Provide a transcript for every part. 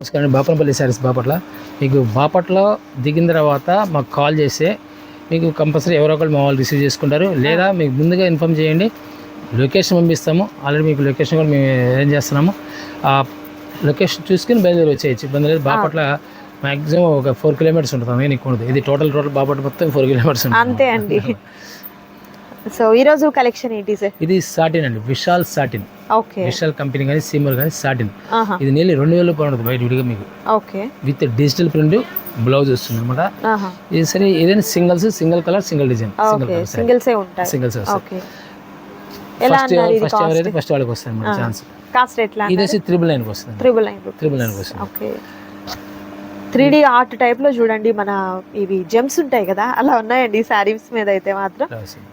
నమస్కారం బాపనపల్లి శారీస్ బాపట్ల. మీకు బాపట్ల దిగిన తర్వాత మాకు కాల్ చేస్తే మీకు కంపల్సరీ ఎవరో ఒకరు మా వాళ్ళు రిసీవ్ చేసుకుంటారు. లేదా మీకు ముందుగా ఇన్ఫామ్ చేయండి. లొకేషన్ పంపిస్తాము. ఆల్రెడీ మీకు లొకేషన్ కూడా మేము అరేంజ్ చేస్తున్నాము. ఆ లొకేషన్ చూసుకుని బయలుదేరి వచ్చేయచ్చు. ఇబ్బంది లేదు బాపట్ల మ్యాక్సిమం ఒక ఫోర్ కిలోమీటర్స్ ఉంటుంది. నీకు ఉండదు. ఇది టోటల్ టోటల్ బాపట్ల మొత్తం ఫోర్ కిలోమీటర్స్ ఉంటుంది. అంతే అండి. సో ఈరోజు కలెక్షన్ ఏంటి సార్? ఇది సాటిన్ అండి Vishal satin. Okay. Vishal company కానీ సీమర్ కానీ సాటిన్. ఇది నీళ్ళు రెండు వేల రూపాయలు ఉంటుంది బయట విడిగా మీకు. Okay. With digital print blouse వస్తుంది అనమాట ఇది సరే ఏదైనా singles single colour single design. Single okay colour సింగిల్సే ఉంటాయి. Singles okay. ఎలా ఫస్ట్ ఫస్ట్ ఎవరైతే ఫస్ట్ వాళ్ళకి వస్తుంది అనమాట ఛాన్స్ కాస్ట్ ఎట్లా ఇది వచ్చి త్రిబుల్ నైన్కి వస్తుంది. త్రిబుల్ నైన్ త్రిబుల్ నైన్కి వస్తుంది. ఓకే. త్రీ డి ఆర్ట్ టైప్లో చూడండి మన ఇవి జెమ్స్ ఉంటాయి కదా అలా ఉన్నాయండి శారీస్ మీద అయితే మాత్రం.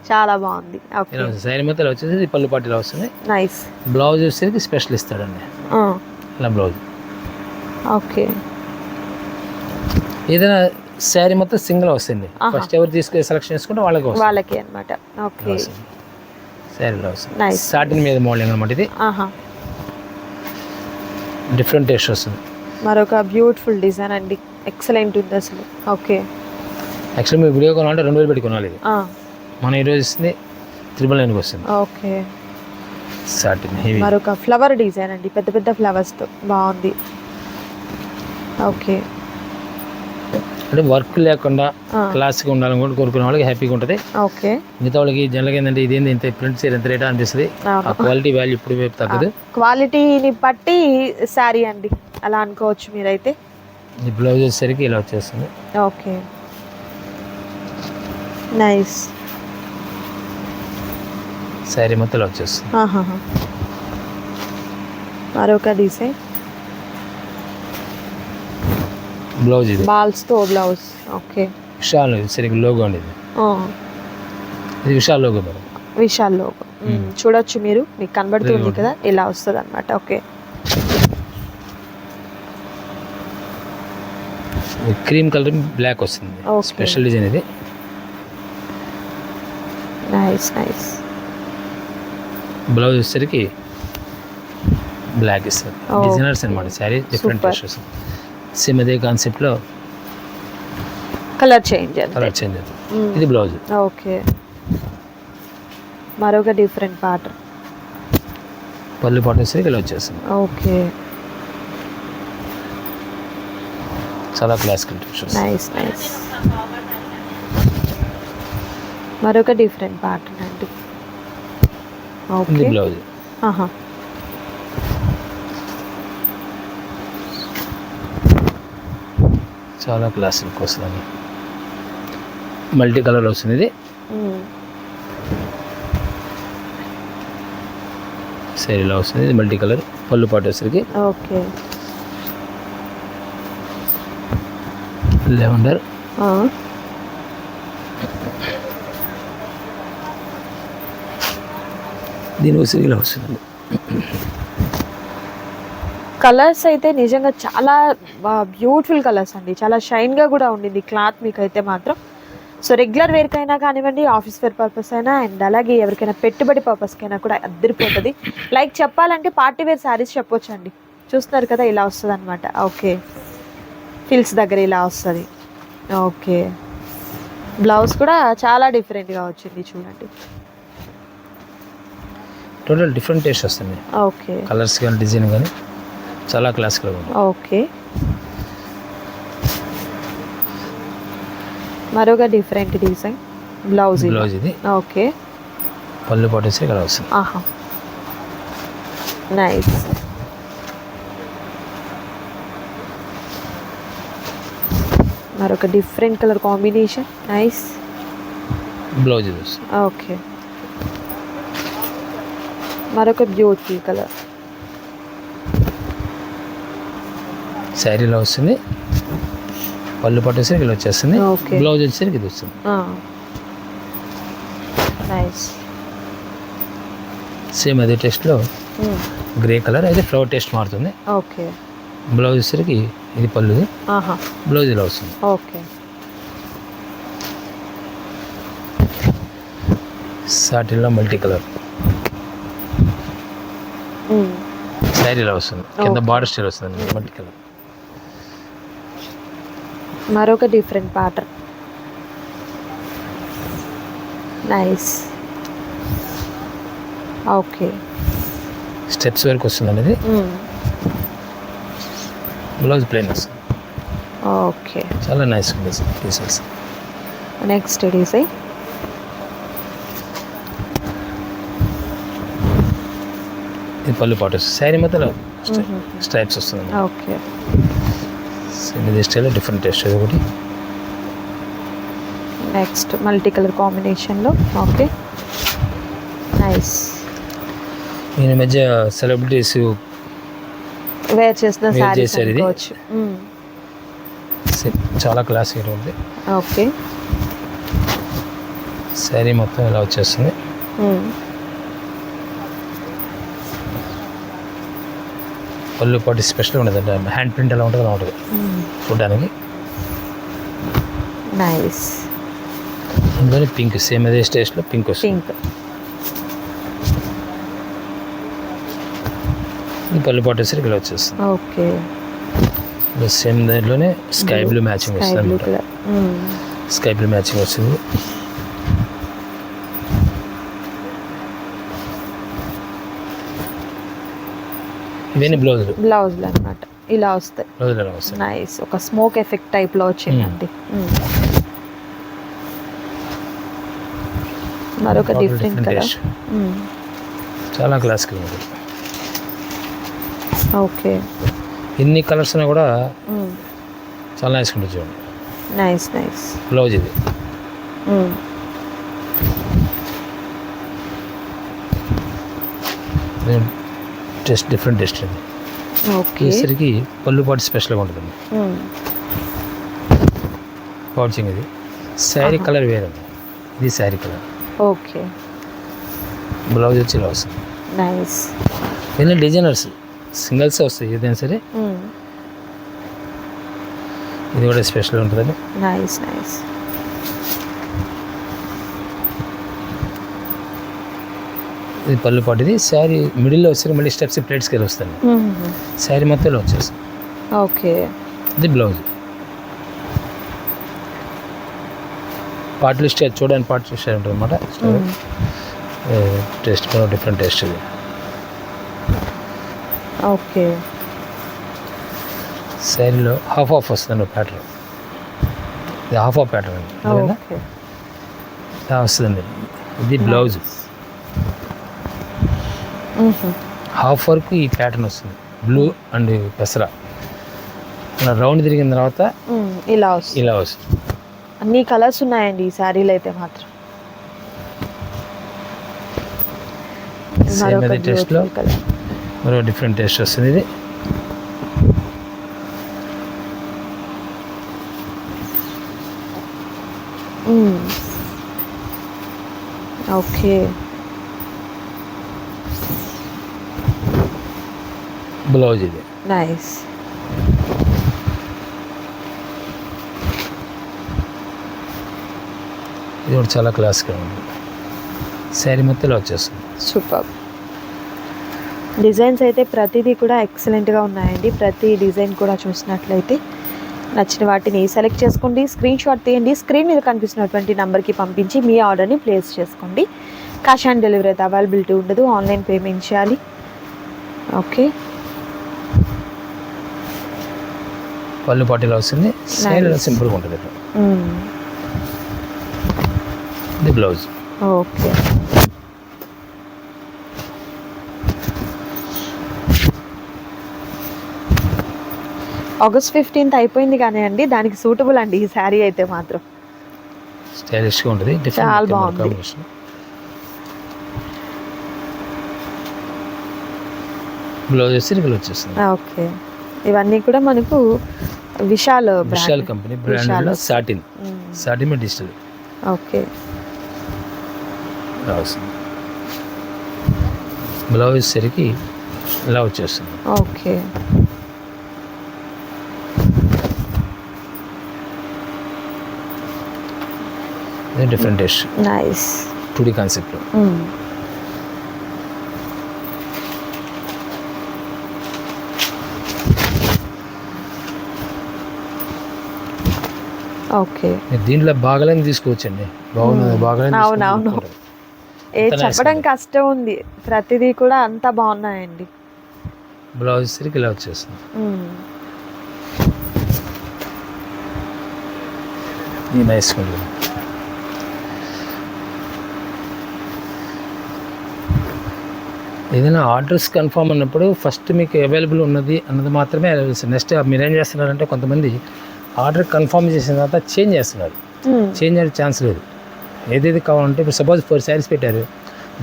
చాలా బాగుంది. శారీ ఇలా వచ్చేసి పళ్ళు పాటు ఇలా వస్తుంది. నైస్ బ్లౌజ్ వచ్చేసరికి స్పెషల్ ఇస్తాడండి. ఇలా బ్లౌజ్ ఓకే ఏదైనా శారీ మొత్తం సింగిల్ వస్తుంది. ఫస్ట్ ఎవరు తీసుకుని సెలెక్షన్ చేసుకుంటే వాళ్ళకి వాళ్ళకి అన్నమాట. ఓకే శారీలో వస్తుంది. సాటిన్ మీద మోడలింగ్ అనమాట ఇది. ఆహా. డిఫరెంట్ టేస్ట్ వస్తుంది మరొక బ్యూటిఫుల్ డిజైన్ అండి. ఎక్సలెంట్ ఉంది అసలు. ఓకే యాక్చువల్లీ మీరు వీడియో కొనాలంటే రెండు వేలు పెట్టి కొనాలి ఇది. మనం ఈరోజు ఇస్తుంది త్రిబుల్ నైన్కి వస్తుంది. ఓకే సాటిన్ హెవీ మరొక ఫ్లవర్ డిజైన్ అండి. పెద్ద పెద్ద ఫ్లవర్స్తో బాగుంది. ఓకే అంటే వర్క్ లేకుండా క్లాస్గా ఉండాలని కూడా కోరుకునే వాళ్ళకి హ్యాపీగా ఉంటుంది. ఓకే. మిగతా వాళ్ళకి జనరల్గా ఏంటంటే ఇదేంది ఇంత ప్రింట్ సీర్ ఎంత రేటా అనిపిస్తుంది. ఆ క్వాలిటీ వాల్యూ ఇప్పుడు వైపు తగ్గదు. క్వాలిటీని బట్టి శారీ అండి. అలా అనుకోవచ్చు మీరైతే. ఈ బ్లౌజ్ వచ్చేసరికి ఇలా వచ్చేస్తుంది. ఓకే. నైస్. శారీ మొత్తం ఇలా వచ్చేస్తుంది. మరొక డిజైన్. బ్లౌజ్ ఇది. బాల్స్తో బ్లౌజ్. ఓకే. విశాల్ సరిగ్గా లోగో అండి ఇది ఇది Vishal logo madam. Vishal logo చూడొచ్చు మీరు మీకు కనబడుతుంది కదా ఇలా వస్తుంది అనమాట ఓకే క్రీమ్ కలర్ బ్లాక్ వస్తుంది. స్పెషల్ డిజైన్ ఇది. Nice nice. బ్లౌజ్ వచ్చేసరికి బ్లాక్ ఇస్తుంది. Oh, డిజైనర్స్ అనమాట శారీ డిఫరెంట్ Super. సేమ్ అదే కాన్సెప్ట్లో కలర్ చేంజ్ కలర్ చేంజ్ ఇది బ్లౌజ్. ఓకే. మరొక డిఫరెంట్ పార్ట్ పళ్ళు పాటు వచ్చేసరికి ఇలా వచ్చేస్తుంది. ఓకే. చాలా క్లాసికల్ నైస్ నైస్ మరొక డిఫరెంట్ పార్ట్ అండి. ఓకే. బ్లౌజ్. ఆహా. చాలా క్లాసిక్ వస్తుంది మల్టీ కలర్ వస్తుంది ఇది. శారీలో వస్తుంది ఇది మల్టీ కలర్ పళ్ళు పాటు వచ్చేసరికి. ఓకే. లెవెండర్. దీని వచ్చేసరికి ఇలా వస్తుంది కలర్స్ అయితే నిజంగా చాలా బ్యూటిఫుల్ కలర్స్ అండి. చాలా షైన్గా కూడా ఉండింది క్లాత్ మీకు అయితే మాత్రం. సో రెగ్యులర్ వేర్కైనా కానివ్వండి ఆఫీస్ వేర్ పర్పస్ అయినా అండ్ అలాగే ఎవరికైనా పెట్టుబడి పర్పస్కైనా కూడా అద్దరిపోతుంది. లైక్ చెప్పాలంటే పార్టీ వేర్ శారీస్ చెప్పొచ్చు అండి చూస్తున్నారు కదా ఇలా వస్తుంది అనమాట ఓకే. ఫిల్స్ దగ్గర ఇలా వస్తుంది. ఓకే. బ్లౌజ్ కూడా చాలా డిఫరెంట్గా వచ్చింది చూడండి. టోటల్ డిఫరెంట్ టేస్ట్ వస్తుంది ఓకే. కలర్స్ కానీ డిజైన్ కానీ. చాలా క్లాసికల్ ఉంది. ఓకే. మరొక డిఫరెంట్ డిజైన్ బ్లౌజ్. బ్లౌజ్ ఇది ఓకే. పళ్ళు పాటు వచ్చేసరికి ఇలా వస్తుంది. ఆహా. నైస్ మరొక different colour combination nice blouse okay. మరొక బ్యూటిఫుల్ కలర్ శారీలో వస్తుంది. పళ్ళు పాటు వచ్చేసరికి ఇలా వచ్చేస్తుంది. బ్లౌజ్ వచ్చేసరికి ఇది వస్తుంది. సేమ్ అదే టేస్ట్లో గ్రే కలర్ అయితే ఫ్లవర్ టేస్ట్ మారుతుంది. ఓకే. బ్లౌజ్ వచ్చేసరికి ఇది పళ్ళు. బ్లౌజ్ ఇలా వస్తుంది. ఓకే. సాటిన్లో మల్టీ కలర్ శారీ ఇలా వస్తుంది. కింద బార్డర్ స్టైల్ వస్తుంది. మల్టీ కలర్ మరొక different pattern nice okay steps వరకు వస్తుంది అనేది. బ్లౌజ్ ప్లెయిన్ వస్తుంది. ఓకే చాలా నైస్ ఉంది పీసెస్ నెక్స్ట్ డిజైన్ ఇది పళ్ళు పాటు శారీ మొత్తం స్ట్రైప్స్ వస్తుంది. ఓకే ఇది స్టైల్ డిఫరెంట్ టేస్ట్ ఒకటి. నెక్స్ట్ మల్టీ కలర్ కాంబినేషన్లో ఓకే నైస్ నేను మధ్య సెలబ్రిటీస్ వేర్ చేసిన ఇది? అనుకోవచ్చు. మ్మ్. చాలా క్లాసిక్ ఉంది. ఓకే శారీ మొత్తం ఇలా వచ్చేస్తుంది? పళ్ళు పాటు స్పెషల్గా ఉండదు అంటే హ్యాండ్ ప్రింట్ ఎలా ఉంటుంది అలా ఉంటుంది. మ్మ్. చూడడానికి. నైస్ అందులోనే పింక్ సేమ్ అదే స్టేజ్లో పింక్ వస్తుంది. పింక్ ఈ పళ్ళు పాటు వచ్చేసరికి ఇలా వచ్చేస్తుంది. ఓకే సేమ్ దాంట్లోనే స్కై బ్లూ మ్యాచింగ్ వస్తుంది స్కై బ్లూ మ్యాచింగ్ వస్తుంది. ఇవన్నీ బ్లౌజులు? బ్లౌజ్లు అనమాట ఇలా వస్తాయి. నైస్ ఒక స్మోక్ ఎఫెక్ట్ టైప్లో వచ్చిందండి మ్మ్. మరొక Total డిఫరెంట్ కలర్ taste. చాలా క్లాసికల్ ఓకే ఎన్ని కలర్స్ ఉన్నా కూడా చాలా నైస్ ఉంటుంది చూడండి. నైస్ నైస్ బ్లౌజ్ ఇది. టెస్ట్ డిఫరెంట్ టెస్ట్ ఇది ఓకే. వచ్చేసరికి పళ్ళు పాటు స్పెషల్గా ఉంటుంది పౌచింగ్ ఇది శారీ కలర్ వేరే. ఇది శారీ కలర్. ఓకే. బ్లౌజ్ వచ్చి ఇలా వస్తుంది నైస్. ఇవన్నీ డిజైనర్స్ సింగిల్స్ వస్తాయి ఏదైనా సరే. ఇది కూడా స్పెషల్ ఉంటుందని నైస్ నైస్. ఇది పళ్ళు పాటు ఇది శారీ మిడిల్లో వచ్చి మళ్ళీ స్టెప్స్ ప్లేట్స్కి వెళ్ళి వస్తాయి. శారీ మొత్తం ఇలా వచ్చేస్తుంది ఓకే. ఇది బ్లౌజ్. పాటలు స్టేజ్ చూడడానికి పాటలు స్టేజ్ ఉంటుంది అనమాట టేస్ట్ కూడా డిఫరెంట్ టేస్ట్ ఇది. ఓకే. శారీలో హాఫ్ ఆఫ్ వస్తుంది ప్యాటర్న్. ఇది హాఫ్ ఆఫ్ ప్యాటర్న్ అండి. వస్తుందండి. ఇది బ్లౌజ్. హాఫ్ వరకు ఈ ప్యాటర్న్ వస్తుంది. బ్లూ అండ్ పెసర. రౌండ్ తిరిగిన తర్వాత ఇలా వస్తుంది. ఇలా వస్తుంది. అన్ని కలర్స్ ఉన్నాయండి ఈ శారీలో అయితే మాత్రం. సేమ్ అదే టేస్ట్లో మరో డిఫరెంట్ టేస్ట్ వస్తుంది ఇది. ఓకే. బ్లౌజ్ ఇది. నైస్ ఇది కూడా చాలా క్లాస్గా ఉంది. శారీ మొత్తం ఇలా వచ్చేస్తుంది. సూపర్ డిజైన్స్ అయితే ప్రతిదీ కూడా ఎక్సలెంట్గా ఉన్నాయండి. ప్రతి డిజైన్ కూడా చూసినట్లయితే నచ్చిన వాటిని సెలెక్ట్ చేసుకోండి. స్క్రీన్ షాట్ తీయండి. స్క్రీన్ మీద కనిపిస్తున్నటువంటి నెంబర్కి పంపించి మీ ఆర్డర్ని ప్లేస్ చేసుకోండి. క్యాష్ ఆన్ డెలివరీ అయితే అవైలబిలిటీ ఉండదు. ఆన్లైన్ పేమెంట్ చేయాలి. ఓకే పళ్ళు పాటు ఇలా వస్తుంది ఇలా సింపుల్గా ఉంటుంది ఇట్లా. ఇది బ్లౌజ్. ఓకే. ఆగస్ట్ ఫిఫ్టీన్త్ అయిపోయింది కానీ అండి దానికి సూటబుల్ అండి ఈ శారీ అయితే మాత్రం. స్టైలిష్గా ఉంటుంది చాలా బాగుంది. బ్లౌజ్ వచ్చి ఇలా వచ్చేస్తుంది. ఓకే. ఇవన్నీ కూడా మనకు Vishal Vishal company brand. Satin. Satin digital. Okay. Blouse వచ్చేసరికి ఇలా వచ్చేస్తుంది. Okay. Different taste. Nice. Two D okay. దీంట్లో బాగాలేని తీసుకోవచ్చండి. బాగున్నది బాగాలేని అవును, అవును. ఏ చెప్పడం. కష్టం ఉంది. ప్రతిదీ కూడా అంతా బాగున్నాయండి. బ్లౌజ్ సరికి ఇలా వచ్చేస్తుంది. ఈ నైస్ ఏదైనా ఆర్డర్స్ కన్ఫర్మ్ అన్నప్పుడు ఫస్ట్ మీకు అవైలబుల్ ఉన్నది అన్నది మాత్రమే నెక్స్ట్ మీరేం చేస్తున్నారంటే కొంతమంది ఆర్డర్ కన్ఫర్మ్ చేసిన తర్వాత చేంజ్ చేస్తున్నారు. చేంజ్ అయ్యే ఛాన్స్ లేదు. ఏదైతే కావాలంటే ఇప్పుడు సపోజ్ ఫోర్ శారీస్ పెట్టారు.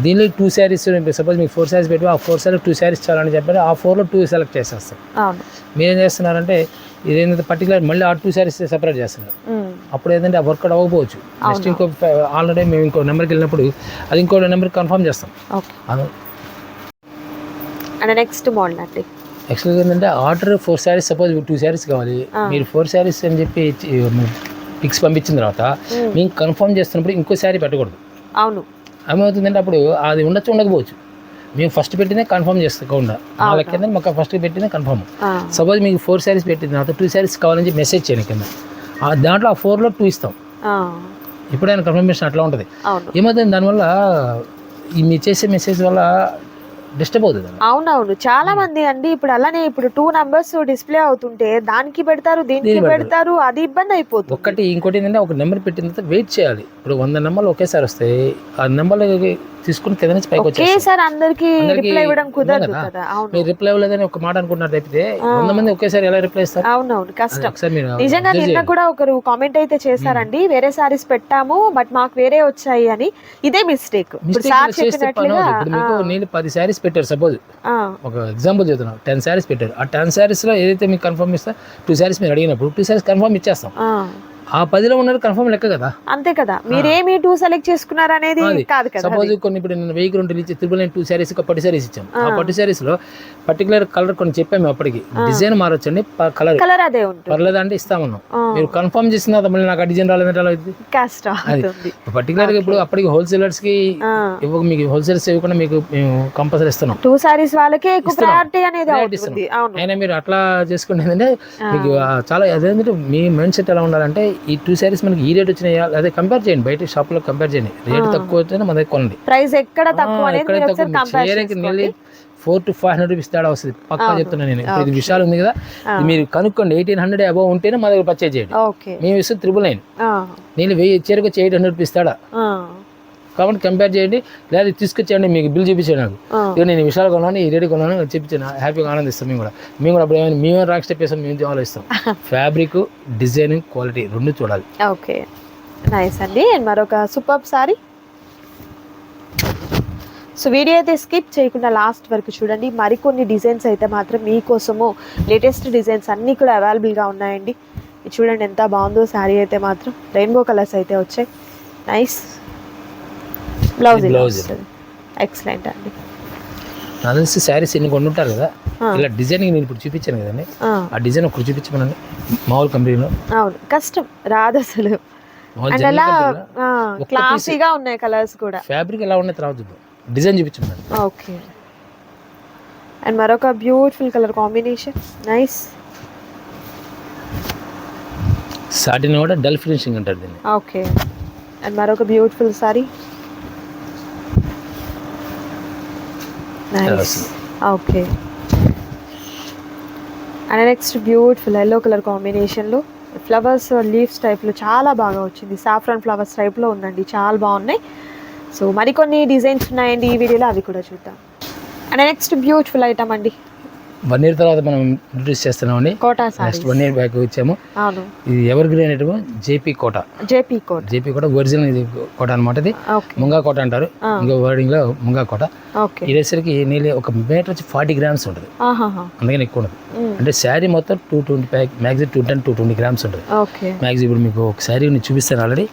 దీనిలో టూ శారీస్ సపోజ్ మీకు ఫోర్ శారీస్ పెట్టి ఆ ఫోర్ శారీస్ టూ శారీస్ చాలని చెప్పారు. ఆ ఫోర్లో టూ సెలెక్ట్ చేసేస్తారు. మీరేం చేస్తున్నారంటే ఇదేంటంటే పర్టికులర్ మళ్ళీ ఆ టూ శారీస్ సెపరేట్ చేస్తున్నారు. అప్పుడు ఏంటంటే ఆ వర్కౌట్ అవ్వకపోవచ్చు. నెక్స్ట్ ఇంకో ఆల్రెడీ మేము ఇంకో నెంబర్కి వెళ్ళినప్పుడు అది ఇంకో నెంబర్ కన్ఫర్మ్ చేస్తాం. అండ్ నెక్స్ట్ మోడల్ అండి. యాక్చువల్గా ఏంటంటే order four saris suppose two saris కావాలి. మీరు ఫోర్ శారీస్ అని చెప్పి పిక్స్ పంపించిన తర్వాత మ్మ్. కన్ఫర్మ్ చేస్తున్నప్పుడు ఇంకో శారీ పెట్టకూడదు. అవును. ఏమవుతుందంటే అప్పుడు అది ఉండొచ్చు ఉండకపోవచ్చు. మేము ఫస్ట్ పెట్టినే కన్ఫర్మ్ చేసుకోకుండా మా లెక్క మాకు ఫస్ట్ పెట్టినే కన్ఫర్మ్. సపోజ్ మీకు ఫోర్ శారీస్ పెట్టిన తర్వాత టూ శారీస్ కావాలని చెప్పి మెసేజ్ చేయండి కింద. ఆ దాంట్లో ఆ ఫోర్లో టూ ఇస్తాం. ఎప్పుడైనా కన్ఫర్మేషన్ అట్లా ఉంటుంది. ఏమవుతుంది? దానివల్ల ఈ మీరు చేసే మెసేజ్ వల్ల డిస్టర్బ్ అవుతుంది. అవునవును. చాలా మంది అండి ఇప్పుడు అలానే ఇప్పుడు టూ నంబర్స్ డిస్ప్లే అవుతుంటే దానికి పెడతారు దీనికి పెడతారు. అది ఇబ్బంది అయిపోతుంది. ఒకటి ఇంకోటి ఏంటంటే ఒక నెంబర్ పెట్టిన తర్వాత వెయిట్ చేయాలి. ఇప్పుడు వంద నెంబర్లు ఒకేసారి వస్తాయి ఆ నెంబర్లు తీసుకుని కింద నుంచి పైకి ఒకేసారి అందరికి రిప్లై ఇవ్వడం కుదరదు కదా. మీరు రిప్లై ఇవ్వలేదని ఒక మాట అనుకుంటున్నారు తప్పితే వంద మంది ఒకేసారి ఎలా రిప్లై ఇస్తారు? అవునవును కష్టం. నిజంగా నిన్న. కూడా ఒకరు కామెంట్ అయితే చేశారండి. వేరే సారీస్ పెట్టాము బట్ మాకు వేరే వచ్చాయి అని. ఇదే మిస్టేక్ నేను పది శారీస్ పెట్టారు సపోజ్ ఒక ఎగ్జాంపుల్ చెప్తున్నాను టెన్ శారీస్ పెట్టారు. ఆ టెన్ శారీస్లో ఏదైతే మీకు కన్ఫర్మ్ ఇస్తా టూ శారీస్ మీరు అడిగినప్పుడు టూ శారీస్ కన్ఫర్మ్ ఇచ్చేస్తాం. ఆ, పదిలో ఉన్నది కన్ఫర్మ్ లెక్క కదా? అంతే కదా. మీరేమి టూ సెలెక్ట్ చేసుకున్నారు అనేది. కాదు కదా సపోజ్ కొన్ని ఇప్పుడు నేను వెయ్యి రెండు ఇచ్చి త్రిబుల్ నైన్ టూ శారీస్ పట్టు శారీస్ ఇచ్చాం. ఆ. పట్టు శారీస్లో పర్టికులర్ కలర్ కొన్ని చెప్పాము అప్పటికి. డిజైన్ మారొచ్చండి కలర్ కలర్ అదే ఉంటుంది. పర్లేదు అంటే ఇస్తామన్నాం మీరు కన్ఫర్మ్ చేసిన మళ్ళీ నాకు ఆ డిజైన్ రాలేదంటే అలా అవుతుంది? కష్టం పర్టికులర్గా ఇప్పుడు అప్పటికి హోల్సేలర్స్కి ఇవ్వక మీకు హోల్సేలర్స్ ఇవ్వకుండా మీకు మేము కంపల్సరీ ఇస్తున్నాం. టూ సారీస్ వాళ్ళకే ఎక్కువ. ప్రయారిటీ అనేది అవుతుంది. అయినా మీరు అట్లా చేసుకుంటే మీకు చాలా అదేంటంటే మీ మైండ్ సెట్ ఎలా ఉండాలంటే ఈ టూ శారీస్ మనకి ఈ రేట్ వచ్చినాయా? అదే కంపేర్ చేయండి బయట షాప్లో కంపేర్ చేయండి. రేట్ తక్కువ వచ్చినా మన దగ్గర కొనండి. ప్రైస్ ఎక్కడ తక్కువ చేయడానికి Nelli four to five hundred rupees తేడా వస్తుంది. పక్కా చెప్తున్నాను నేను. ఇది విషయాలు ఉంది కదా మీరు కనుక్కోండి ఎయిటీన్ హండ్రెడ్ అబౌవ్ ఉంటేనే మా దగ్గర పర్చేజ్ చేయండి. మేము ఇస్తే త్రిబుల్ నైన్ నేను వెయ్యి వచ్చి ఎయిట్ హండ్రెడ్ రూపీస్ తేడా. కాబట్టి కంపేర్ చేయండి. లేదా తీసుకొచ్చేయండి మీకు బిల్ చూపించాను నాకు. ఇక నేను విషయాలు కొన్నాను ఈ రేటు కొన్నాను చెప్పించాను హ్యాపీగా ఆనందిస్తాం మేము కూడా. మేము కూడా అప్పుడు ఏమైనా మేమే రాక్ స్టెప్ వేసాం మేము ఆలోచిస్తాం. ఫ్యాబ్రిక్ డిజైన్ క్వాలిటీ రెండు చూడాలి. ఓకే. నైస్ అండి. అండ్ మరొక సూపర్ సారీ సో వీడియో అయితే స్కిప్ చేయకుండా లాస్ట్ వరకు చూడండి. మరికొన్ని డిజైన్స్ అయితే మాత్రం మీకోసము లేటెస్ట్ డిజైన్స్ అన్నీ కూడా అవైలబుల్గా ఉన్నాయండి. చూడండి ఎంత బాగుందో శారీ అయితే మాత్రం. రెయిన్బో కలర్స్ అయితే వచ్చాయి. Nice blouse blouse. ఎక్సలెంట్ అండి. నాకు తెలిసి శారీస్ ఎన్ని కొన్ని ఉంటారు కదా. ఇలా డిజైన్ నేను ఇప్పుడు చూపించాను కదండి. ఆ, డిజైన్ ఒకటి చూపించమనండి. మామూలు కంపెనీలో. అవును. కష్టం. రాదు అసలు. అండ్ అలా క్లాసీగా ఉన్నాయి కలర్స్ కూడా. ఫ్యాబ్రిక్ ఎలా ఉన్నాయి తర్వాత చూద్దాం. డిజైన్ చూపించమనండి. ఓకే అండ్ మరొక beautiful colour combination nice satin కూడా డల్ ఫినిషింగ్ అంటారు దీన్ని. ఓకే అండ్ మరొక బ్యూటిఫుల్ సారీ ఇలా నైస్ వస్తుంది. Okay and next beautiful yellow colour కాంబినేషన్లో ఫ్లవర్స్ లీవ్స్ టైప్లో చాలా బాగా వచ్చింది సాఫ్రాన్ ఫ్లవర్స్ టైప్లో ఉందండి చాలా బాగున్నాయి సో మరికొన్ని డిజైన్స్ ఉన్నాయండి ఈ వీడియోలో అవి కూడా చూద్దాం అండ్ నెక్స్ట్ బ్యూటిఫుల్ ఐటమ్ అండి వన్ ఇయర్ తర్వాత మనం ఇంట్రడ్యూస్ చేస్తున్నామండి Kota next one year back అవును. ఇది evergreen item JP Kota. JP coat. JP Kota original ఇది కోట అనమాట ఇది. ముంగా కోట అంటారు. ఇంకో వర్డింగ్లో ముంగా కోట. ఓకే. ఇదేసరికి నీళ్ళు ఒక మీటర్ వచ్చి ఫార్టీ గ్రామ్స్ ఉంటుంది. అందుకని ఎక్కువ మ్మ్. అంటే శారీ మొత్తం two twenty pack maximum two ten two twenty grams ఉంటుంది. ఓకే. మ్యాక్సిమం ఇప్పుడు మీకు ఒక శారీ చూపిస్తాను ఆల్రెడీ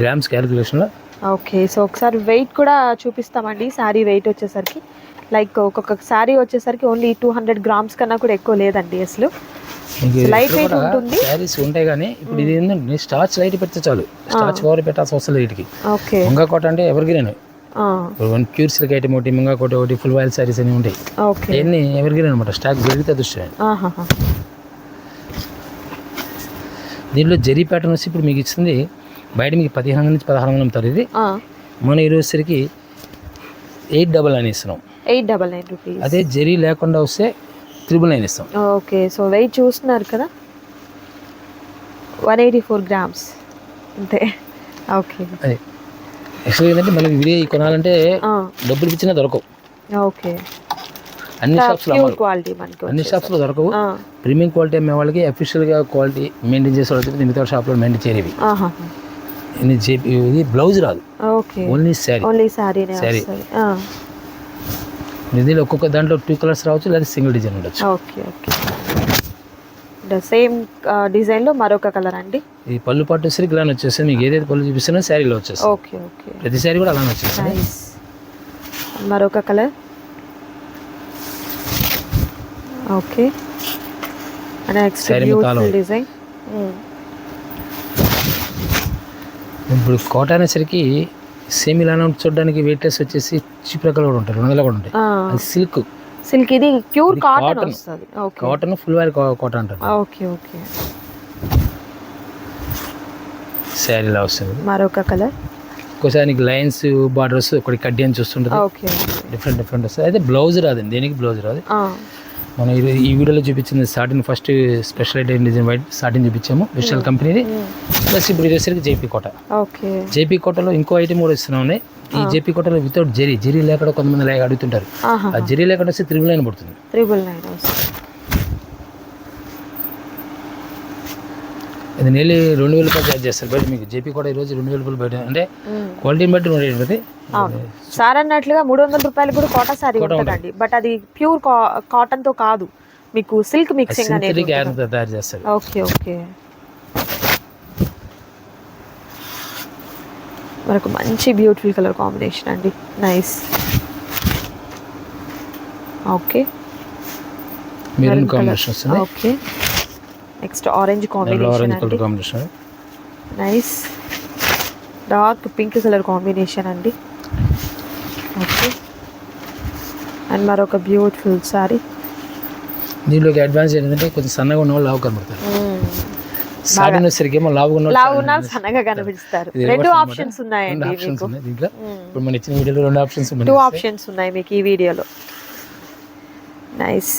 గ్రామ్స్ క్యాలిక్యులేషన్లో ఓకే. సో ఒకసారి వెయిట్ కూడా చూపిస్తామండి. శారీ వెయిట్ వచ్చేసరికి. లైక్ ఒక్కొక్క శారీ వచ్చేసరికి ఓన్లీ టూ హండ్రెడ్ గ్రామ్స్ కన్నా కూడా ఎక్కువ లేదండి అసలు. weight కూడా ఉంటుంది. శారీస్ ఉంటాయి కానీ ఇప్పుడు ఇది ఏంటంటే స్టార్చ్ లైట్ పెడితే చాలు. స్టార్చ్ పవర్ పెట్టాల్సిన అవసరం వీటికి. ఓకే ముంగా కోట అంటే ఎవర్ గ్రీన్ ఆ, ఇప్పుడు వన్ ప్యూర్ సిల్క్ ఐటమ్ ఒకటి ముంగా కోట ఒకటి ఫుల్ వైల్ శారీస్ అని ఉంటాయి. ఓకే అవన్నీ ఎవర్ గ్రీన్ అనమాట స్టాక్ పెరిగితే దృష్టి దీనిలో జరీ ప్యాటర్న్ వచ్చి ఇప్పుడు మీకు ఇస్తుంది బయట మీకు పదిహేను నుంచి పదహారు వందలు అమ్ముతారు ఇది. మన ఈరోజు వచ్చేసరికి ఎయిట్ డబల్ నైన్ ఇస్తున్నాం. Eight double nine rupees. అదే జరీ లేకుండా వస్తే త్రిబుల్ నైన్ ఇస్తాం. ఓకే సో వెయిట్ చూస్తున్నారు కదా? One eighty four grams. అంతే. ఓకే. అది. యాక్చువల్గా ఏంటంటే మనకి వీడియో కొనాలంటే డబ్బులు ఇచ్చినా దొరకవు. ఓకే. అన్ని షాప్స్లో క్వాలిటీ మనకి అన్ని షాప్స్లో దొరకవు. ప్రీమియం క్వాలిటీ అమ్మే వాళ్ళకి అఫీషియల్గా క్వాలిటీ మెయింటైన్ చేసే వాళ్ళకి మిగతా షాప్లో మెయింటైన్ చేయనివి. ఇది బ్లౌజ్ రాదు. ఓకే. ఓన్లీ శారీ. ఓన్లీ శారీనే Saree. దీనిలో ఒక్కొక్క దాంట్లో టూ కలర్స్ రావచ్చు లేదా సింగిల్ డిజైన్ ఉండొచ్చు. ఓకే ఓకే సేమ్ డిజైన్లో మరొక కలర్ అండి? ఈ పళ్ళు పాటు వచ్చేసరికి ఇలా వచ్చేస్తుంది మీకు ఏదైతే పళ్ళు చూపిస్తున్నా శారీలో వచ్చేస్తుంది ఓకే ఓకే ప్రతి శారీ కూడా అలానే వచ్చేస్తుంది నైస్ మరొక colour okay next beautiful. Design ఇప్పుడు కోట అనేసరికి సేమ్ ఇలానే చూడడానికి వెయిట్లెస్ వచ్చేసి చీప్ రకాలు కూడా ఉంటాయి రెండు వందలు కూడా ఉంటాయి. అది సిల్క్ సిల్క్ ఇది ప్యూర్ కాటన్ cotton. వస్తుంది. Okay cotton full wire cotton అంటారు. ఓకే ఓకే శారీ ఇలా వస్తుంది. మరొక కలర్ ఒక్కోసారి నీకు లైన్స్ బార్డర్స్ ఒకటి కడ్డీ అని చూస్తుంటుంది. ఓకే డిఫరెంట్ డిఫరెంట్ వస్తుంది. అయితే బ్లౌజ్ రాదండి దేనికి బ్లౌజ్ రాదు? ఆ, మనం ఈ వీడియోలో చూపించింది starting first special item design white starting చూపించాము విషల్ కంపెనీది. మ్మ్. ప్లస్ ఇప్పుడు వచ్చేసరికి జేపీ కోట. ఓకే. జేపీ కోటలో ఇంకో ఐటమ్ కూడా ఇస్తున్నాం ఈ జేపీ కోటలో వితౌట్ జెరీ జెరీ లేకుండా కొంతమంది అడుగుతుంటారు. ఆ జెరీ లేకుండా వస్తే త్రిబుల్ లైన్ పడుతుంది. త్రిబుల్ నైన్ ఇది నెలలి రెండు వేల రూపాయలు ఛార్జ్ చేస్తారు. బయట మీకు జేపీ కోట ఈరోజు రెండు వేల రూపాయలు బయట అంటే. క్వాలిటీని బట్టి రెండు రేట్ పడుతుంది అవును. సార్ అన్నట్లుగా మూడు వందల రూపాయలు కూడా కోటా సారీ ఉంటుందండి. బట్ అది ప్యూర్ కాటన్తో కాదు. మీకు సిల్క్ మిక్సింగ్ అనేది తయారు చేస్తారు. Okay okay. మనకు మంచి బ్యూటిఫుల్ కలర్ కాంబినేషన్ అండి. Nice okay. Maroon combination okay. Next orange combination అండి nice dark pink colour combination అండి ఓకే అండ్ మరొక బ్యూటిఫుల్ సారీ దీంట్లోకి అడ్వాన్స్ ఏంటంటే కొంచెం సన్నగా ఉన్న వాళ్ళు లావు కనబడతారు. స్టార్టింగ్ వచ్చేసరికి ఏమో లావుగా ఉన్న లావు ఉన్న సన్నగా కనిపిస్తారు. రెండు ఆప్షన్స్ ఉన్నాయండి మీకు. ఉన్నాయి దీంట్లో. ఇప్పుడు మన ఇచ్చిన వీడియోలో రెండు ఆప్షన్స్ టూ ఉన్నాయి. ఆప్షన్స్ ఉన్నాయి మీకు ఈ వీడియోలో. నైస్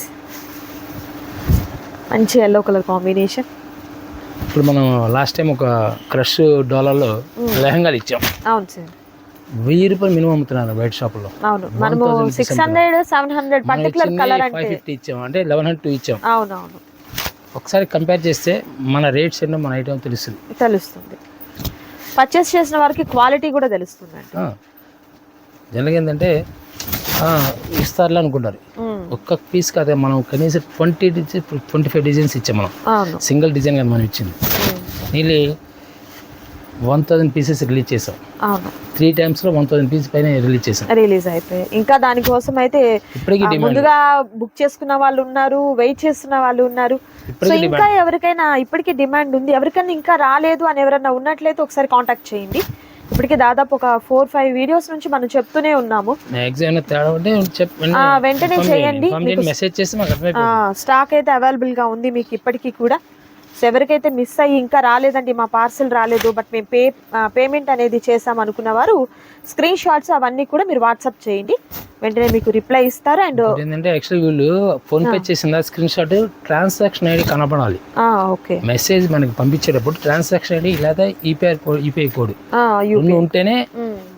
మంచి ఎల్లో కలర్ కాంబినేషన్ ఇప్పుడు మనం లాస్ట్ టైం ఒక క్రష్ డాలర్లో లెహంగాలు ఇచ్చాం. అవును సార్. వెయ్యి రూపాయలు మినిమం అమ్ముతున్నారు బయట షాపులో అవును. మనము 1000 rupees six hundred seven hundred particular colour అంటే ఫిఫ్టీ ఇచ్చాం. అంటే లెవెన్ హండ్రెడ్ టూ ఇచ్చాం. అవునవును. ఒకసారి కంపేర్ చేస్తే మన రేట్స్ ఎన్నో మన ఐటమ్ తెలుస్తుంది. తెలుస్తుంది. పర్చేస్ చేసిన వారికి క్వాలిటీ కూడా తెలుస్తుందండి. జనరల్గా ఏంటంటే ఇస్తారులే అనుకుంటారు. ఒక్క పీస్ కాదే మనం కనీసం twenty design twenty five designs ఇచ్చాం మనం. సింగిల్ డిజైన్ కదా మనం ఇచ్చింది. నీళ్ళు వన్ థౌసండ్ పీసెస్ రిలీజ్ చేసాం. త్రీ టైమ్స్లో వన్ థౌసండ్ పీస్ పైన రిలీజ్ చేసాం. రిలీజ్ అయిపోయాయి. ఇంకా దానికోసం అయితే ఇప్పటికీ ముందుగా బుక్ చేసుకున్న వాళ్ళు ఉన్నారు వెయిట్ చేస్తున్న వాళ్ళు ఉన్నారు. సో ఇంకా ఎవరికైనా ఇప్పటికీ డిమాండ్ ఉంది. ఎవరికైనా ఇంకా రాలేదు అని ఎవరైనా ఉన్నట్లయితే ఒకసారి కాంటాక్ట్ చేయండి. ఇప్పటికి దాదాపు ఒక ఫోర్ ఫైవ్ వీడియోస్ నుంచి మనం చెప్తూనే ఉన్నాము. వెంటనే చేయండి. స్టాక్ అయితే అవైలబుల్గా ఉంది మీకు ఇప్పటికీ కూడా. సో ఎవరికైతే మిస్ అయ్యి ఇంకా రాలేదండి మా పార్సల్ రాలేదు బట్ మేము పే పేమెంట్ అనేది చేసాం అనుకున్న వారు స్క్రీన్ షాట్స్ అవన్నీ కూడా మీరు వాట్సాప్ చేయండి. వెంటనే మీకు రిప్లై ఇస్తారు అండ్ ఏంటంటే యాక్చువల్లీ వీళ్ళు ఫోన్ పే చేసిన స్క్రీన్ షాట్ ట్రాన్సాక్షన్ ఐడి కనపడాలి ఓకే. మెసేజ్ మనకి పంపించేటప్పుడు ట్రాన్సాక్షన్ ఐడి లేదా ఈపీఐ కోడ్ ఈపీఐ కోడ్ ఉంటేనే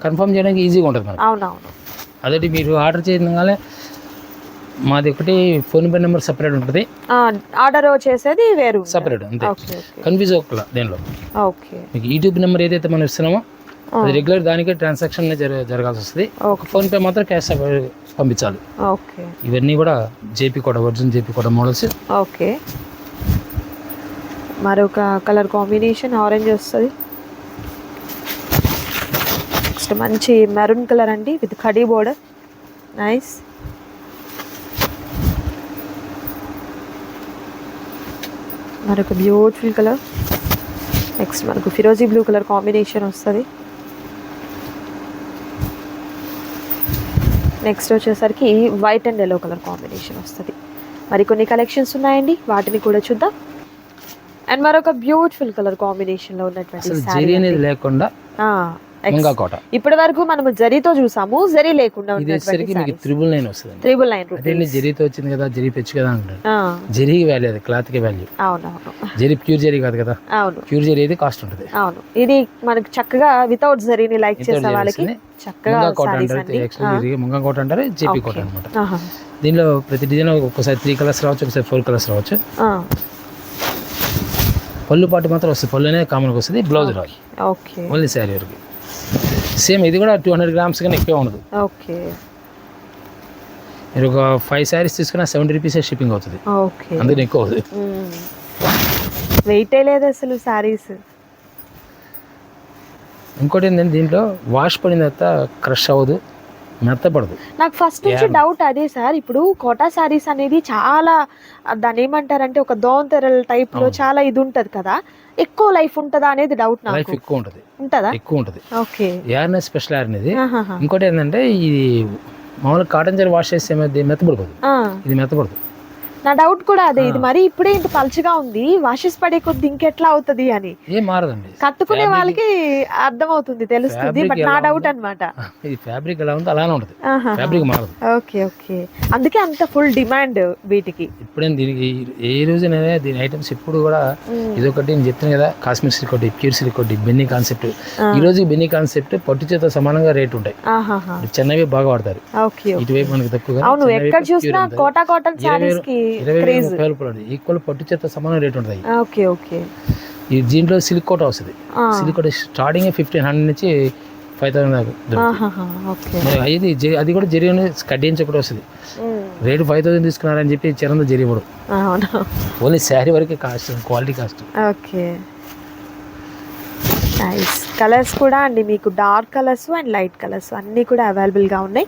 కన్ఫర్మ్ చేయడానికి ఈజీగా ఉంటుంది మనకి. అవునవును. అదొకటి మీరు ఆర్డర్ చేయగానే మాది ఒకటి ఫోన్ పే నెంబర్ సపరేట్ ఉంటుంది. ఆర్డర్ చేసేది వేరు. సపరేట్ అంతే. కన్ఫ్యూజ్ అవ్వకల దేనిలో? ఓకే మీకు యూట్యూబ్ నెంబర్ ఏదైతే మనం ఇస్తున్నామో అది రెగ్యులర్ దానికే ట్రాన్సాక్షన్ జర జరగాల్సి వస్తుంది. ఒక ఫోన్ పే మాత్రం క్యాష్ పంపించాలి. ఓకే ఇవన్నీ కూడా JP Kota original JP Kota models okay మరొక కలర్ కాంబినేషన్ ఆరెంజ్ వస్తుంది. నెక్స్ట్ మంచి మెరూన్ కలర్ అండి విత్ కడీ బోర్డర్ నైస్ మరొక బ్యూటిఫుల్ కలర్ నెక్స్ట్ మనకు ఫిరోజీ బ్లూ కలర్ కాంబినేషన్ వస్తుంది. నెక్స్ట్ వచ్చేసరికి white and yellow colour combination వస్తుంది. మరి కొన్ని కలెక్షన్స్ ఉన్నాయండి? వాటిని కూడా చూద్దాం. అండ్ మరొక బ్యూటిఫుల్ కలర్ కాంబినేషన్లో ఉన్నటువంటి లేకుండా ఆ, ex- ముంగా కోట ఇప్పటి వరకు మనం జరీతో చూసాము జరీ లేకుండా మీకు త్రిబుల్ నైన్ వస్తుంది త్రిబుల్ నైన్ రూపీస్. జరీతో వచ్చింది కదా జరీ పెచ్చు కదా అంటారు జరీకి వాల్యూ అది క్లాత్కి వాల్యూ అవునవును. జరీ ప్యూర్ జరీ కాదు కదా. అవును. ప్యూర్ జరీ అయితే కాస్ట్ ఉంటుంది. అవును. ఇది మనకి చక్కగా వితౌట్ జరీని లైక్ Without చేసే జరీ వాళ్ళకి. చక్కగా కోట అంటారు అండి ఎక్స్ట్రా జరీ ముంగా కోట అంటారు జేపీ కోట అనమాట. దీనిలో ప్రతి డిజైన్ ఒక్కోసారి త్రీ కలర్స్ రావచ్చు ఒకసారి ఫోర్ కలర్స్ రావచ్చు. పళ్ళు పాటు మాత్రం వస్తుంది. పళ్ళు అనేది కామన్గా వస్తుంది. బ్లౌజ్ రాదు. ఓకే ఓన్లీ శారీ వరకు. సేమ్ ఇది కూడా టూ హండ్రెడ్ గ్రామ్స్ కన్నా ఎక్కువ ఉండదు. ఓకే. మీరు ఒక ఫైవ్ శారీస్ తీసుకున్న సెవెంటీ రూపీస్ షిప్పింగ్ అవుతుంది. ఓకే. అందుకని ఎక్కువ అవుతుంది. వెయిటే లేదు అసలు సారీస్ ఇంకోటి ఏంటంటే దీంట్లో వాష్ పడిన తర్వాత క్రష్ అవ్వదు. మెత్తపడదు. నాకు ఫస్ట్ నుంచి డౌట్ అదే సార్. ఇప్పుడు కోటా సారీస్ అనేది చాలా ఆ, దాన్ని ఏమంటారంటే ఒక దోంతెరల్ టైప్లో చాలా ఇది ఉంటది కదా. ఎక్కువ లైఫ్ ఉంటదా అనేది డౌట్ లైఫ్ ఎక్కువ ఉంటుంది. ఉంటదా? ఎక్కువ ఉంటుంది. ఓకే. యార్నెస్ స్పెషల్ యార్ అనేది. ఇంకోటి ఏంటంటే ఇది మామూలుగా కాటన్ జరీ వాష్ చేస్తే ఆ, ఇది మెత్తపడదు. నా డౌట్ కూడా అదే. ఇది మరి ఇప్పుడే ఇంత పలుచగా ఉంది. వాషెస్ పడే కొద్ది ఇంకెట్లా అవుతది అని. ఏం మారదండి. కట్టుకునే వాళ్ళకి అర్థమవుతుంది తెలుస్తుంది Fabric బట్ నా డౌట్ ఉందో? అన్నమాట. ఇది ఫ్యాబ్రిక్ ఎలా ఉందో అలానే ఉంటుంది. ఆహాహా. ఫ్యాబ్రిక్ మారదు. Okay okay. అందుకే అంత ఫుల్ డిమాండ్ వీటికి. ఇప్పుడేం దీనికి ఏ రోజు నేనే దీని ఐటమ్స్ ఇప్పుడు కూడా. ఇదొకటి నేను చెప్తాను కదా కాశ్మీర్ సిల్క్ ఒకటి ప్యూర్ సిల్క్ ఒకటి బెన్నీ కాన్సెప్ట్. ఈ రోజు బెన్నీ కాన్సెప్ట్ పట్టు చేత సమానంగా రేట్ ఉంటాయి. చెన్నవి బాగా వాడతారు. ఇటువైపు మనకి తక్కువ అవును ఎక్కడ చూసినా కోటా కాటన్ శారీస్కి క్రేజ్. ఈక్వల్ పట్టు చేత సమానం రేట్ ఉంటుంది. Okay okay. ఈ దీంట్లో సిల్క్ కోట వస్తుంది. Silk Kota starting fifteen hundred నుంచి ఫైవ్ థౌసండ్ దాకా అది జరి- అది కూడా జరిగిన కడ్డించి కూడా వస్తుంది. రేటు ఫైవ్ థౌసండ్ తీసుకున్నారని చెప్పి చిరంద జరి ఇవ్వడు. ఓన్లీ శారీ వరకే cost quality cost. Okay. Nice colours కూడా అండి మీకు dark colours and light colours అన్నీ కూడా అవైలబుల్గా ఉన్నాయి.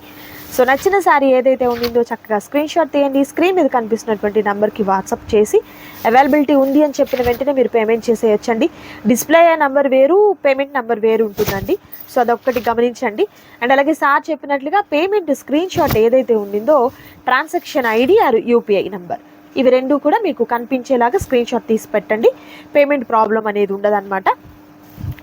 సో నచ్చిన శారీ ఏదైతే ఉండిందో చక్కగా స్క్రీన్ షాట్ తీయండి. స్క్రీన్ మీద కనిపిస్తున్నటువంటి నెంబర్కి వాట్సాప్ చేసి అవైలబిలిటీ ఉంది అని చెప్పిన వెంటనే మీరు పేమెంట్ చేసేయచ్చండి. డిస్ప్లే అయ్యే నెంబర్ వేరు పేమెంట్ నెంబర్ వేరు ఉంటుందండి. సో అదొక్కటి గమనించండి. అండ్ అలాగే సార్ చెప్పినట్లుగా పేమెంట్ స్క్రీన్ షాట్ ఏదైతే ఉండిందో transaction ID or UPI number ఇవి రెండు కూడా మీకు కనిపించేలాగా స్క్రీన్ షాట్ తీసి పెట్టండి. పేమెంట్ ప్రాబ్లం అనేది ఉండదన్నమాట.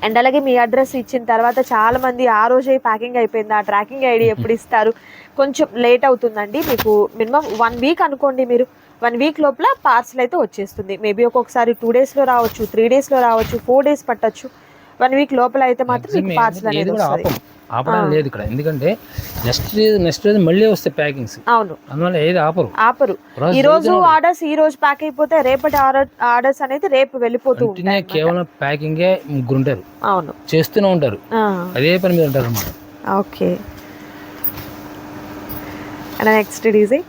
అండ్ అలాగే మీ అడ్రస్ ఇచ్చిన తర్వాత చాలా మంది ఆ రోజే ప్యాకింగ్ అయిపోయింది. ఆ ట్రాకింగ్ ఐడి ఎప్పుడు ఇస్తారు? కొంచెం లేట్ అవుతుందండి. మీకు మినిమం వన్ వీక్ అనుకోండి మీరు. వన్ వీక్ లోపల పార్సల్ అయితే వచ్చేస్తుంది. మేబీ ఒక్కొక్కసారి టూ డేస్లో రావచ్చు త్రీ డేస్లో రావచ్చు ఫోర్ డేస్ పట్టచ్చు. వన్ వీక్ లోపల అయితే మాత్రం మీకు పార్సల్ అనేది వస్తుంది. ఆపడం లేదు ఇక్కడ. ఎందుకంటే నెక్స్ట్ నెక్స్ట్ రోజు మళ్ళీ వస్తాయి ప్యాకింగ్స్. అవును. అందువల్ల ఏది ఆపరు. ఆపరు. ఈ రోజు ఆర్డర్స్ ఈ రోజు ప్యాక్ అయిపోతే రేపటి ఆర్డర్ ఆర్డర్స్ అనేది రేపు వెళ్ళిపోతూ ఉంటాయి కేవలం ప్యాకింగే ముగ్గురు ఉంటారు. అవును. చేస్తూనే ఉంటారు. అదే పని మీద ఉంటారు అన్నమాట. Okay. And next design.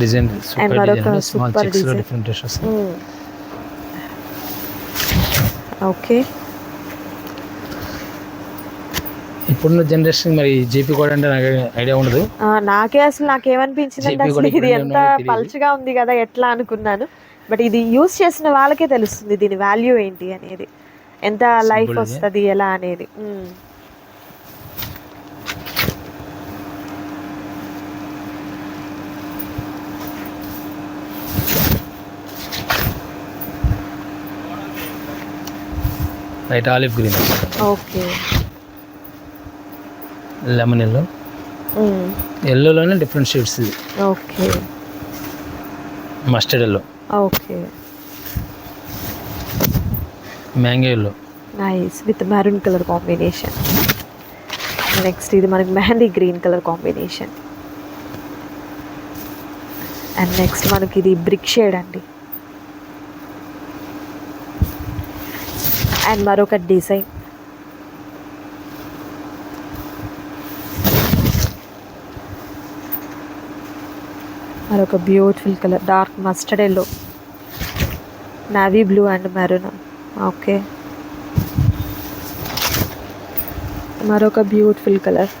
Design super design. Small చెక్స్లో. Different dress okay ఇప్పుడున్న జనరేషన్ మరి జేపీ కోడ్ అంటే నాకు ఐడియా ఉండదు. నాకే అసలు నాకేమనిపించిందంటే చెప్పి అసలు ఇది ఎంత. పలుచగా ఉంది కదా ఎట్లా అనుకున్నాను. బట్ ఇది యూస్ చేసిన వాళ్ళకే తెలుస్తుంది దీని వాల్యూ ఏంటి అనేది. ఎంత లైఫ్ వస్తుంది ఎలా అనేది. Light olive green. Okay. Lemon yellow. ఎల్లోలోనే different shades ఇది okay. Mustard yellow. Okay. Mango yellow. Nice. With maroon colour combination. Next ఇది మనకి mehndi green colour combination. And next మనకి ఇది బ్రిక్ షేడ్ అండి. అండ్ మరొక డిజైన్. మరొక beautiful colour dark mustard yellow navy blue and maroon okay మరొక beautiful colour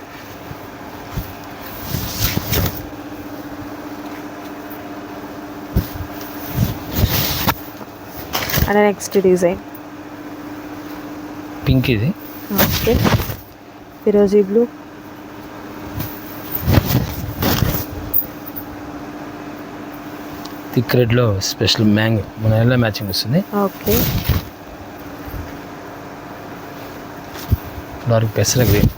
and next design pink ఇది. Okay. ఫిరోజీ బ్లూ. థిక్ రెడ్లో స్పెషల్ మ్యాంగో. మన ఎలా మ్యాచింగ్ వస్తుంది. ఓకే. డార్క్ పెసర గ్రీన్.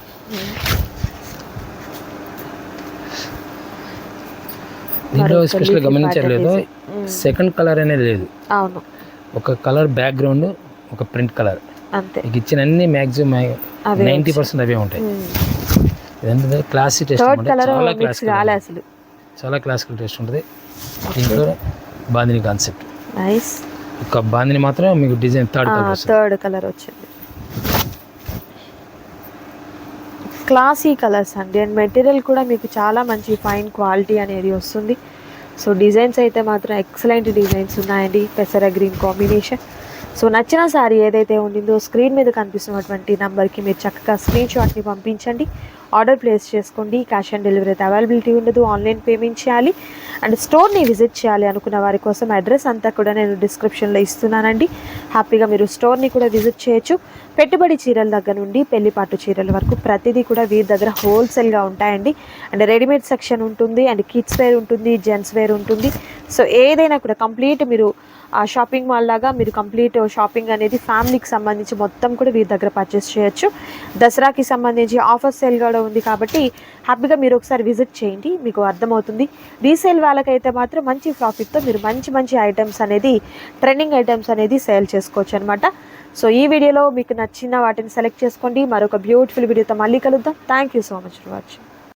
దీంట్లో మరొక స్పెషల్ design. సెకండ్ కలర్ అనేది లేదు. అవును. ఒక కలర్ బ్యాక్గ్రౌండ్ ఒక ప్రింట్ కలర్ అంతే. మీకు ఇచ్చిన అన్ని మ్యాక్సిమం అవే నైంటీ పర్సెంట్ అవే ఉంటాయి. ఇదంతా క్లాసీ టేస్ట్ చాలా మిక్స్ క్లాసికల్ కాలే అసలు. చాలా క్లాసికల్ టేస్ట్ ఉంటుంది. దీంట్లో బాందిని కాన్సెప్ట్. నైస్. ఒక బాందిని మాత్రం మీకు design third colour third colour వచ్చింది. క్లాసీ కలర్స్ అండి. అండ్ మెటీరియల్ కూడా మీకు చాలా మంచి ఫైన్ క్వాలిటీ అనేది వస్తుంది. సో డిజైన్స్ అయితే మాత్రం ఎక్సలెంట్ డిజైన్స్ ఉన్నాయండి. పెసర గ్రీన్ కాంబినేషన్. సో నచ్చిన శారీ ఏదైతే ఉండిందో స్క్రీన్ మీద కనిపిస్తున్నటువంటి నెంబర్కి మీరు చక్కగా స్క్రీన్ షాట్ని పంపించండి. ఆర్డర్ ప్లేస్ చేసుకోండి. క్యాష్ ఆన్ డెలివరీ అయితే అవైలబిలిటీ ఉండదు. ఆన్లైన్ పేమెంట్ చేయాలి. అండ్ స్టోర్ని విజిట్ చేయాలి అనుకున్న వారి కోసం అడ్రస్ అంతా కూడా నేను డిస్క్రిప్షన్లో ఇస్తున్నానండి. హ్యాపీగా మీరు స్టోర్ని కూడా విజిట్ చేయొచ్చు. పెట్టుబడి చీరల దగ్గర నుండి పెళ్ళి పట్టు చీరల వరకు ప్రతిదీ కూడా వీరి దగ్గర హోల్సేల్గా ఉంటాయండి. అండ్ రెడీమేడ్ సెక్షన్ ఉంటుంది. అండ్ కిడ్స్ వేర్ ఉంటుంది. జెంట్స్ వేర్ ఉంటుంది. సో ఏదైనా కూడా కంప్లీట్ మీరు షాపింగ్ మాల్ లాగా మీరు కంప్లీట్ షాపింగ్ అనేది ఫ్యామిలీకి సంబంధించి మొత్తం కూడా వీరి దగ్గర పర్చేస్ చేయొచ్చు. దసరాకి సంబంధించి ఆఫర్ సేల్ కూడా ఉంది కాబట్టి హ్యాపీగా మీరు ఒకసారి విజిట్ చేయండి మీకు అర్థమవుతుంది. రీసేల్ వాళ్ళకైతే మాత్రం మంచి ప్రాఫిట్తో మీరు మంచి మంచి ఐటమ్స్ అనేది ట్రెండింగ్ ఐటమ్స్ అనేది సేల్ చేసుకోవచ్చు అనమాట సో ఈ వీడియోలో మీకు నచ్చిన వాటిని సెలెక్ట్ చేసుకోండి. మరొక బ్యూటిఫుల్ వీడియోతో మళ్ళీ కలుద్దాం. Thank you so much for watching